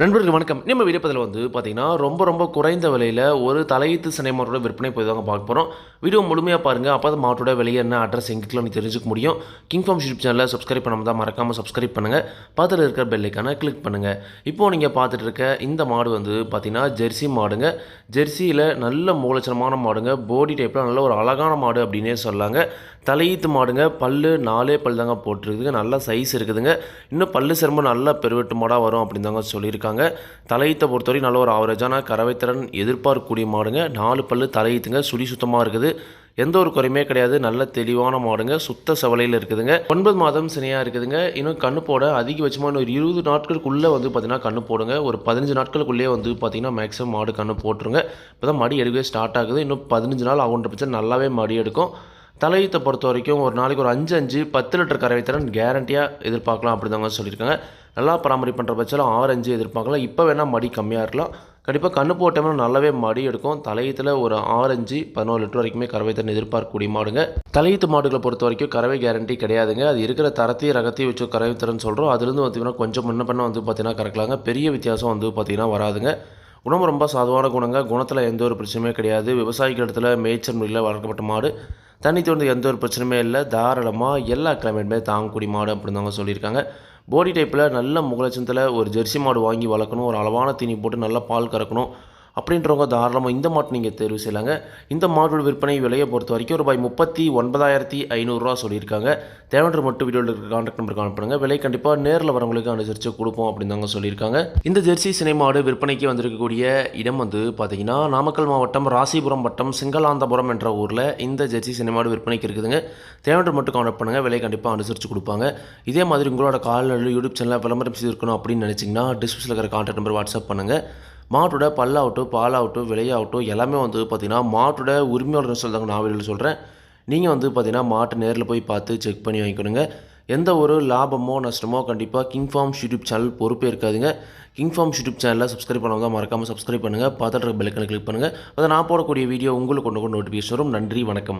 நண்பர்கள் வணக்கம். நம்ம வீடியோப்பதில் வந்து பார்த்தீங்கன்னா ரொம்ப ரொம்ப குறைந்த விலையில் ஒரு தலையீத்து சினை மாட்டோட விற்பனை போய் தாங்க பார்க்க போகிறோம் வீடியோ முழுமையாக பாருங்கள் அப்போ தான் மாட்டோட விலை என்ன அட்ரஸ் எங்கேக்கலாம் நீ தெரிஞ்சுக்க முடியும்? கிங் ஃபார்ம் யூடியூப் சேனலில் சப்ஸ்கிரைப் பண்ணாமல் தான் மறக்காமல் சப்ஸ்கிரைப் பண்ணுங்கள் பார்த்துட்டு இருக்கிற பெல்லைக்கான கிளிக் பண்ணுங்கள் இப்போது நீங்கள் பார்த்துட்டு இருக்க இந்த மாடு வந்து பார்த்திங்கன்னா ஜெர்சி மாடுங்க. ஜெர்சியில் நல்ல மூலச்சனமான மாடுங்க. போடி டைப்பில் நல்ல ஒரு அழகான மாடு அப்படின்னே சொல்லாங்க. தலையீத்து மாடுங்க. பல்லு நாலே பல் தாங்க போட்டிருக்குதுங்க. நல்ல சைஸ் இருக்குதுங்க. இன்னும் பல் சிரமம் நல்ல பெருவெட்டு மாடாக வரும் அப்படின்னு தாங்க சொல்லியிருக்காங்க. தலையீத்தை பொறுத்தவரை நல்ல ஒரு ஆவரேஜான கறவைத்திறன் எதிர்பார்க்கக்கூடிய மாடுங்க. நாலு பல்லு தலையீத்துங்க சுடி சுத்தமாக இருக்குது. எந்த ஒரு குறையுமே கிடையாது. நல்ல தெளிவான மாடுங்க. சுத்த செவலையில் இருக்குதுங்க. ஒன்பது மாதம் சினையாக இருக்குதுங்க. இன்னும் கண்ணு போட அதிகபட்சமாக இன்னும் ஒரு இருபது நாட்களுக்குள்ளே வந்து பார்த்தீங்கன்னா கண்ணு போடுங்க. ஒரு பதினஞ்சு நாட்களுக்குள்ளேயே வந்து பார்த்தீங்கன்னா மேக்ஸிமம் மாடு கண்ணு போட்டுருங்க. இப்போ தான் மடி எடுக்கவே ஸ்டார்ட் ஆகுது. இன்னும் பதினஞ்சு நாள் ஆகுன்ற பட்சம் நல்லாவே மடி எடுக்கும். தலையீத்தை பொறுத்த வரைக்கும் ஒரு நாளைக்கு ஒரு அஞ்சு அஞ்சு பத்து லிட்டர் கறவை திறன் கேரண்டியாக எதிர்பார்க்கலாம் அப்படிதாங்க சொல்லியிருக்காங்க. நல்லா பராமரி பண்ணுற பட்சத்தில் ஆறு அஞ்சு எதிர்பார்க்கலாம். இப்போ வேணால் மடி கம்மியாக இருக்கலாம். கண்டிப்பாக கண்ணு போட்டோம்னா நல்லாவே மடி எடுக்கும். தலையீத்தில் ஒரு ஆரஞ்சு பதினோரு லிட்டர் வரைக்குமே கறவை திறன் எதிர்பார்க்கக்கூடிய மாடுங்க. தலையீத்து மாடுகளை பொறுத்த வரைக்கும் கறவை கேரண்டி கிடையாதுங்க. அது இருக்கிற தரத்தையும் ரகத்தையும் வச்சு கறவை திறன் சொல்கிறோம் அதுலேருந்து பார்த்தீங்கன்னா கொஞ்சம் முன்ன பண்ண வந்து பார்த்திங்கன்னா கறக்கலாங்க. பெரிய வித்தியாசம் வந்து பார்த்திங்கன்னா வராதுங்க. உணவு ரொம்ப சாதுவான குணங்க. குணத்தில் எந்த ஒரு பிரச்சனையுமே கிடையாது. விவசாயிகள் இடத்துல மேய்ச்சல் முறையில் வளர்க்கப்பட்ட மாடு. தண்ணி தோண்டு எந்த ஒரு பிரச்சனையுமே இல்லை. தாராளமாக எல்லா கிளைமேட்டுமே தாங்கக்கூடிய மாடு அப்படின்னு தாங்க சொல்லியிருக்காங்க. போடி டைப்பில் நல்ல முகலட்சத்தில் ஒரு ஜெர்சி மாடு வாங்கி வளர்க்கணும். ஒரு அளவான தீனி போட்டு நல்லா பால் கறக்கணும். அப்படின்றவங்க தாராளமாக இந்த மாட்டு நீங்கள் தேர்வு செய்யலாங்க. இந்த மாட்டோட விற்பனை விலையை பொறுத்த வரைக்கும் ரூபாய் முப்பத்தி ஒன்பதாயிரத்தி ஐநூறுரூவா சொல்லியிருக்காங்க. தேவையான மட்டும் வீடியோவில் இருக்கிற கான்டாக்ட் நம்பருக்கு அனுப்புங்க விலை கண்டிப்பாக நேரில் வரவங்களுக்கு அனுசரித்து கொடுப்போம் அப்படின்னு தாங்க சொல்லியிருக்காங்க. இந்த ஜெர்சி சினிமாடு விற்பனைக்கு வந்திருக்கக்கூடிய இடம் வந்து பார்த்தீங்கன்னா நாமக்கல் மாவட்டம் ராசிபுரம் வட்டம் சிங்களாந்தபுரம் என்ற ஊரில் இந்த ஜெர்சி சினிமாடு விற்பனைக்கு இருக்குதுங்க. தேவையான மட்டும் கான்டாக்ட் பண்ணுங்கள் விலை கண்டிப்பாக அனுசரித்து கொடுப்பாங்க. இதே மாதிரி உங்களோட கால்நடை யூடியூப் சேனலில் விளம்பரம் செய்திருக்கணும் அப்படின்னு நினச்சிங்கன்னா டிஸ்கிரிப்ஷனில் இருக்கிற கான்டாக்ட் நம்பர் வாட்ஸ்அப் பண்ணுங்கள் மாட்டோட பல்லாகட்டும் பாலாகட்டும் விலையாகட்டும் எல்லாமே வந்து பார்த்திங்கன்னா மாட்டோட உரிமையாளர் சொல்கிறாங்க நான் வெளியில் சொல்கிறேன் நீங்கள் வந்து பார்த்திங்கன்னா மாட்டை நேரில் போய் பார்த்து செக் பண்ணி வாங்கிக்கணுங்க. எந்த ஒரு லாபமோ நஷ்டமோ கண்டிப்பாக கிங் ஃபார்ம் யூடியூப் சேனல் பொறுப்பே இருக்காதுங்க. கிங் ஃபார்ம் யூடியூப் சேனலில் சப்ஸ்கிரைப் பண்ணவங்க மறக்காமல் சப்ஸ்கிரைப் பண்ணுங்கள் பார்த்துட்டு பெல்லைக்கனை கிளிக் பண்ணுங்கள் அதை நான் போடக்கூடிய வீடியோ உங்களுக்கு கொண்டு கொண்டு நோட்டிஃபிகேஷன் வரும். நன்றி வணக்கம்.